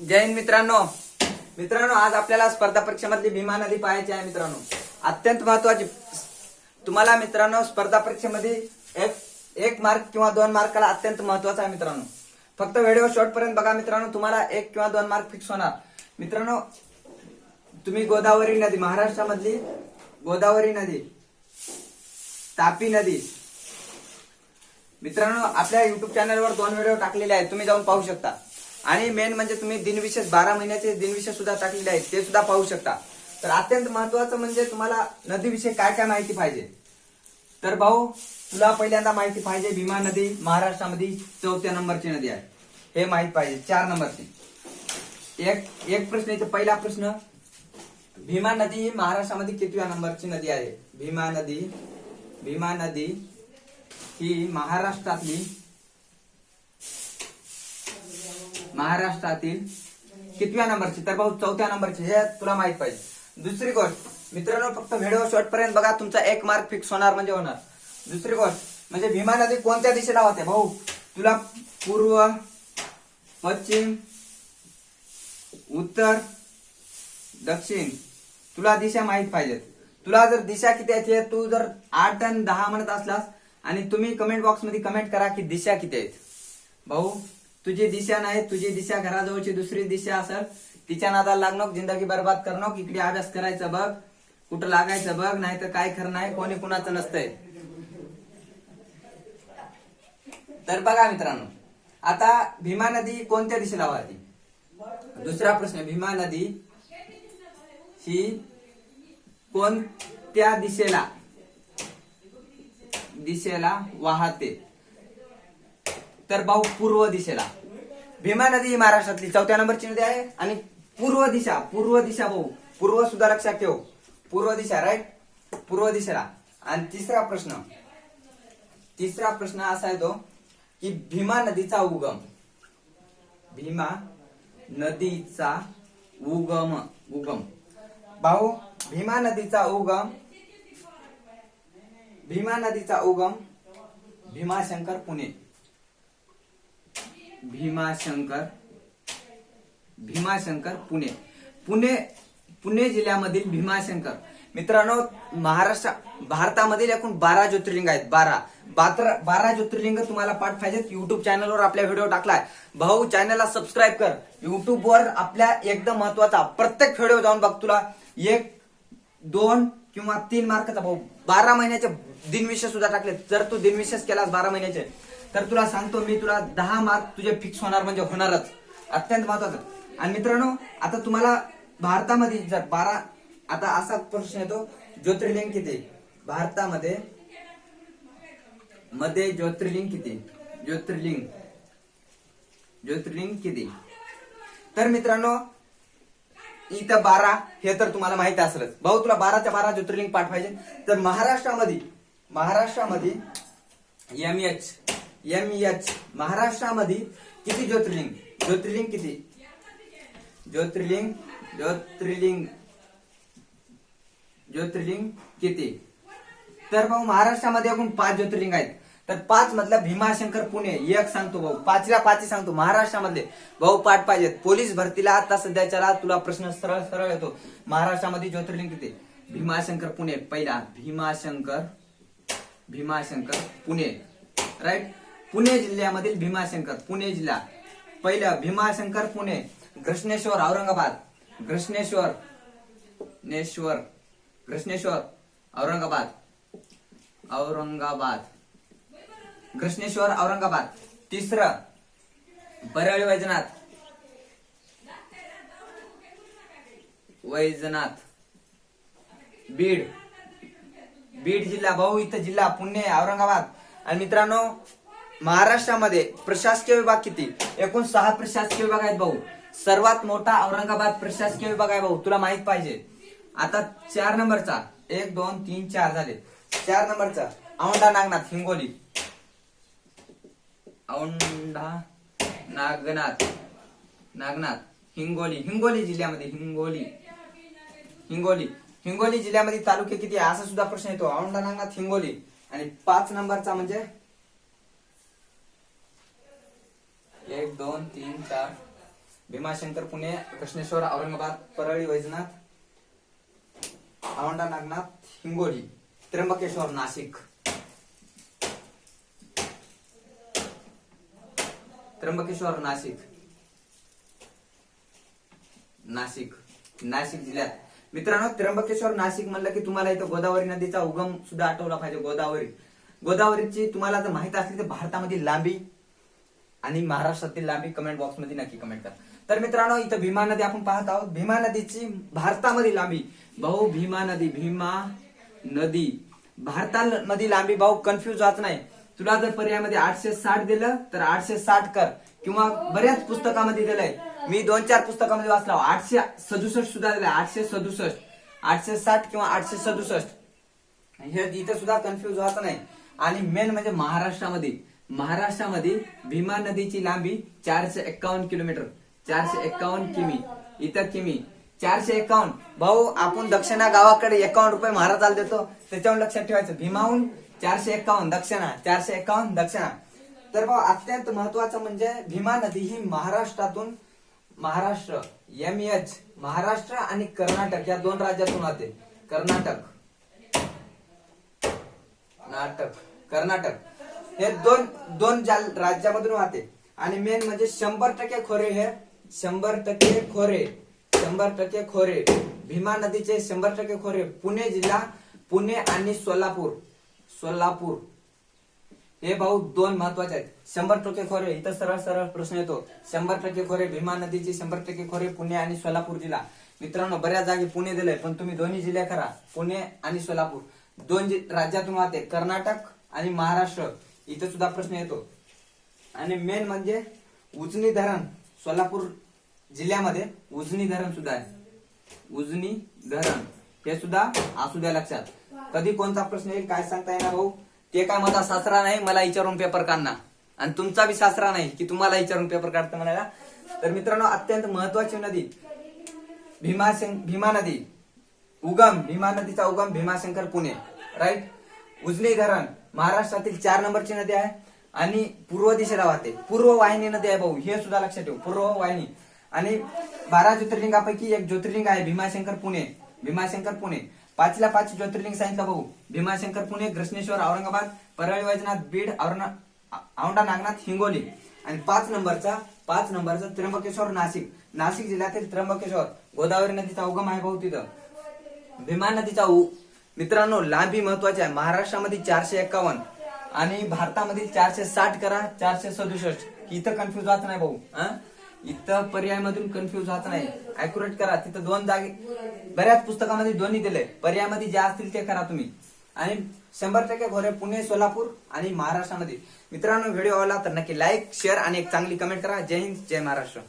जय हिंद मित्रांनो. मित्रांनो आज आपल्याला स्पर्धा परीक्षेमधली भीमा नदी पाहायची आहे मित्रांनो. अत्यंत महत्वाची तुम्हाला मित्रांनो स्पर्धा परीक्षेमध्ये एक एक मार्क किंवा दोन मार्काला अत्यंत महत्त्वाचा आहे मित्रांनो. फक्त व्हिडिओ शॉर्ट पर्यंत बघा मित्रांनो तुम्हाला एक किंवा दोन मार्क फिक्स होणार. मित्रांनो तुम्ही गोदावरी नदी महाराष्ट्रामधली गोदावरी नदी तापी नदी. मित्रांनो आपल्या युट्यूब चॅनलवर दोन व्हिडिओ टाकलेले आहेत तुम्ही जाऊन पाहू शकता. आणि मेन म्हणजे तुम्ही दिनविशेष बारा महिन्याचे दिनविशेष सुद्धा टाकलेले आहेत ते सुद्धा पाहू शकता. तर अत्यंत महत्वाचं म्हणजे तुम्हाला नदीविषयी काय काय माहिती पाहिजे? तर भाऊ तुला पहिल्यांदा माहिती पाहिजे भीमा नदी महाराष्ट्रामध्ये चौथ्या नंबरची नदी आहे. हे माहीत पाहिजे चार नंबरची. एक एक प्रश्न इथे पहिला प्रश्न. भीमा नदी ही महाराष्ट्रामध्ये कितव्या नंबरची नदी आहे? भीमा नदी भीमा नदी ही महाराष्ट्रातली महाराष्ट्रातील कितव्या नंबरची? तर भाऊ चौथ्या नंबरची. हे तुला माहीत पाहिजे. दुसरी गोष्ट मित्रांनो फक्त व्हिडिओ शॉर्ट पर्यंत बघा तुमचा एक मार्क फिक्स होणार म्हणजे होणार. दुसरी गोष्ट म्हणजे भीमा नदी कोणत्या दिशेला होते भाऊ तुला पूर्व पश्चिम उत्तर दक्षिण तुला दिशा माहीत पाहिजेत. तुला जर दिशा किती आहेत हे तू जर आठ आणि दहा म्हणत असलास आणि तुम्ही कमेंट बॉक्समध्ये कमेंट करा की दिशा किती आहेत. भाऊ तुझी दिशा नाही तुझी दिशा घराजवळची दुसरी दिशा असं तिच्या नादाला लागणं जिंदगी बर्बाद करणं इकडे अभ्यास करायचा बघ. कुठं लागायचं बघ नाही तर काय खरं नाही कोणी कुणाचं नसतंय. तर बघा मित्रांनो आता भीमा नदी कोणत्या दिशेला वाहते? दुसरा प्रश्न भीमा नदी ही कोणत्या दिशेला? दिशेला वाहते. तर भाऊ पूर्व दिशेला. भीमा नदी ही महाराष्ट्रातली चौथ्या नंबरची नदी आहे आणि पूर्व दिशा पूर्व दिशा भाऊ. पूर्व सुद्धा लक्षात ठेव. पूर्व दिशा राईट पूर्व दिशेला. आणि तिसरा प्रश्न. तिसरा प्रश्न असा आहे तो की भीमा नदीचा उगम. भीमा नदीचा उगम. उगम. भाऊ भीमा नदीचा उगम भीमा नदीचा उगम भीमाशंकर पुणे. भीमाशंकर भीमाशंकर पुणे. पुणे पुणे जिल्ह्यामधील भीमाशंकर. मित्रांनो महाराष्ट्र भारतामधील एकूण बारा ज्योतिर्लिंग आहेत. बारा. बारा बारा ज्योतिर्लिंग तुम्हाला पाठ पाहिजेत. युट्यूब चॅनलवर आपल्या व्हिडिओ टाकलाय. भाऊ चॅनलला सबस्क्राईब कर. युट्यूबवर आपल्या एकदम महत्त्वाचा प्रत्येक व्हिडिओ जाऊन बघ तुला. एक दोन किंवा तीन मार्काचा भाऊ. बारा महिन्याचे दिनविशेष सुद्धा टाकले जर तू दिनविशेष केलास बारा महिन्याचे तर तुला सांगतो मी तुला दहा मार्क तुझे फिक्स होणार म्हणजे होणारच. अत्यंत महत्वाचं. आणि मित्रांनो आता तुम्हाला भारतामध्ये जर बारा आता असा प्रश्न येतो ज्योतिर्लिंग किती? भारतामध्ये मध्ये ज्योतिर्लिंग किती? ज्योतिर्लिंग. ज्योतिर्लिंग किती? तर मित्रांनो इथं बारा हे तर तुम्हाला माहीत असलंच. भाऊ तुला बाराच्या बारा ज्योतिर्लिंग पाठ पाहिजे तर महाराष्ट्रामध्ये महाराष्ट्रामध्ये एम एच एम एच महाराष्ट्रामध्ये किती ज्योतिर्लिंग? ज्योतिर्लिंग किती? ज्योतिर्लिंग ज्योतिर्लिंग. ज्योतिर्लिंग किती? तर भाऊ महाराष्ट्रामध्ये एकूण पाच ज्योतिर्लिंग आहेत. तर पाच मधला भीमाशंकर पुणे एक सांगतो भाऊ. पाचव्या पाच सांगतो. महाराष्ट्रामध्ये भाऊ पाठ पाहिजेत. पोलीस भरतीला आता सध्याच्याला तुला प्रश्न सरळ सरळ येतो. महाराष्ट्रामध्ये ज्योतिर्लिंग किती? भीमाशंकर पुणे. पहिला भीमाशंकर भीमाशंकर पुणे. राईट पुणे जिल्ह्यामधील भीमाशंकर पुणे जिल्हा. पहिलं भीमाशंकर पुणे. घृष्णेश्वर औरंगाबाद. घृष्णेश्वर नेश्वर. घृष्णेश्वर औरंगाबाद. औरंगाबाद. घृष्णेश्वर औरंगाबाद. तिसरं परळी वैजनाथ. वैजनाथ. बीड. बीड जिल्हा भाऊ इथं जिल्हा पुणे औरंगाबाद. आणि मित्रांनो महाराष्ट्रामध्ये प्रशासकीय विभाग किती? एकूण सहा प्रशासकीय विभाग आहेत भाऊ. सर्वात मोठा औरंगाबाद प्रशासकीय विभाग आहे भाऊ. तुला माहीत पाहिजे. आता चार नंबरचा. एक दोन तीन चार झाले. चार नंबरचा. औंढा नागनाथ हिंगोली. औंढा नागनाथ नागनाथ हिंगोली. हिंगोली जिल्ह्यामध्ये हिंगोली. हिंगोली. हिंगोली जिल्ह्यामध्ये तालुके किती आहे? असा सुद्धा प्रश्न येतो. औंढा नागनाथ हिंगोली. आणि पाच नंबरचा म्हणजे एक दोन तीन चार. भीमाशंकर पुणे कृष्णेश्वर औरंगाबाद परळी वैजनाथ आवंडा नागनाथ हिंगोली त्र्यंबकेश्वर नाशिक. त्र्यंबकेश्वर नाशिक. नाशिक. नाशिक जिल्ह्यात. मित्रांनो त्र्यंबकेश्वर नाशिक म्हणलं की तुम्हाला इथं गोदावरी नदीचा उगम सुद्धा आठवला पाहिजे. गोदावरी. गोदावरीची तुम्हाला जर माहीत असली तर भारतामधील लांबी आणि महाराष्ट्रातील लांबी कमेंट बॉक्समध्ये नक्की कमेंट करा. तर मित्रांनो इथं भीमा नदी आपण पाहत आहोत. भीमा नदीची भारतामध्ये लांबी. भाऊ भीमा नदी भीमा नदी. भारतामध्ये लांबी भाऊ कन्फ्युज होत नाही. तुला जर पर्यायामध्ये आठशे साठ दिलं तर आठशे साठ कर. किंवा बऱ्याच पुस्तकामध्ये दिलंय. मी दोन चार पुस्तकामध्ये वाचला. आठशे सदुसष्ट सुद्धा दिलंय. आठशे सदुसष्ट. आठशे साठ किंवा आठशे सदुसष्ट. हे इथं सुद्धा कन्फ्युज व्हायचं नाही. आणि मेन म्हणजे महाराष्ट्रामध्ये. महाराष्ट्रामध्ये भीमा नदीची लांबी चारशे एक्कावन्न किलोमीटर चारशे एक्कावन्न किमी इथं किमी चारशे एक्कावन्न. भाऊ आपण दक्षिणा गावाकडे एकावन्न रुपये महाराजाला देतो त्याच्यावर लक्षात ठेवायचं. भीमाहून चारशे एक्कावन्न दक्षिणा चारशे एक्कावन्न दक्षिणा. तर भाऊ अत्यंत महत्वाचं म्हणजे भीमा नदी ही महाराष्ट्रातून महाराष्ट्र एम एच महाराष्ट्र आणि कर्नाटक या दोन राज्यातून वाहते. कर्नाटक. नाटक. कर्नाटक. हे दोन दोन जाल- राज्यामधून वाहते. आणि मेन म्हणजे शंभर टक्के खोरे हे शंभर टक्के खोरे शंभर टक्के खोरे. भीमा नदीचे शंभर टक्के खोरे. पुणे जिल्हा पुणे आणि सोलापूर सोलापूर. हे भाऊ दोन महत्त्वाचे आहेत. शंभर टक्के खोरे. इथं सरळ सरळ प्रश्न येतो. शंभर टक्के खोरे भीमा नदीचे शंभर टक्के खोरे पुणे आणि सोलापूर जिल्हा. मित्रांनो बऱ्याच जागी पुणे दिलंय पण तुम्ही दोन्ही जिल्हे करा. पुणे आणि सोलापूर. दोन जि- राज्यातून वाहते. कर्नाटक आणि महाराष्ट्र. इथं सुद्धा प्रश्न येतो. आणि मेन म्हणजे उजनी धरण सोलापूर जिल्ह्यामध्ये उजनी धरण सुद्धा आहे. उजनी धरण. हे सुद्धा असू द्या लक्षात. कधी कोणता प्रश्न येईल काय सांगता येणार भाऊ? ते काय माझा सासरा नाही मला विचारून पेपर काढणार. आणि तुमचा बी सासरा नाही की तुम्हाला विचारून पेपर काढता म्हणाला तर मित्रांनो अत्यंत महत्वाची नदी. भीमाशं भीमा नदी. उगम भीमा नदीचा उगम भीमाशंकर पुणे. राईट उजनी धरण महाराष्ट्रातील चार नंबरची नदी आहे आणि पूर्व दिशेला वाहते. पूर्व वाहिनी नदी आहे भाऊ हे सुद्धा लक्षात ठेव पूर्व वाहिनी. आणि बारा ज्योतिर्लिंगापैकी एक ज्योतिर्लिंग आहे भीमाशंकर पुणे भीमाशंकर पुणे. पाचला पाच ज्योतिर्लिंग सांगितलं भाऊ भीमाशंकर पुणे कृष्णेश्वर औरंगाबाद परळी वैजनाथ बीड औरणा औंढा नागनाथ हिंगोली. आणि पाच नंबरचा पाच नंबरचा त्र्यंबकेश्वर नाशिक. नाशिक जिल्ह्यातील त्र्यंबकेश्वर गोदावरी नदीचा उगम आहे भाऊ तिथं. भीमा नदीचा मित्रांनो लांबी महत्वाची आहे. महाराष्ट्रामध्ये चारशे एक्कावन्न आणि भारतामधील चारशे साठ करा चारशे सदुसष्ट. इथं कन्फ्युज व्हायचं नाही भाऊ इथं पर्याय मधून कन्फ्युज व्हायचं नाही. अॅक्युरेट करा. तिथं दोन जागे बऱ्याच पुस्तकामध्ये दोन्ही दिले पर्यायमध्ये ज्या असतील ते करा तुम्ही. आणि शंभर टक्के घोरे पुणे सोलापूर आणि महाराष्ट्रामध्ये. मित्रांनो व्हिडिओ आवडला तर नक्की लाईक शेअर आणि एक चांगली कमेंट करा. जय हिंद जय महाराष्ट्र.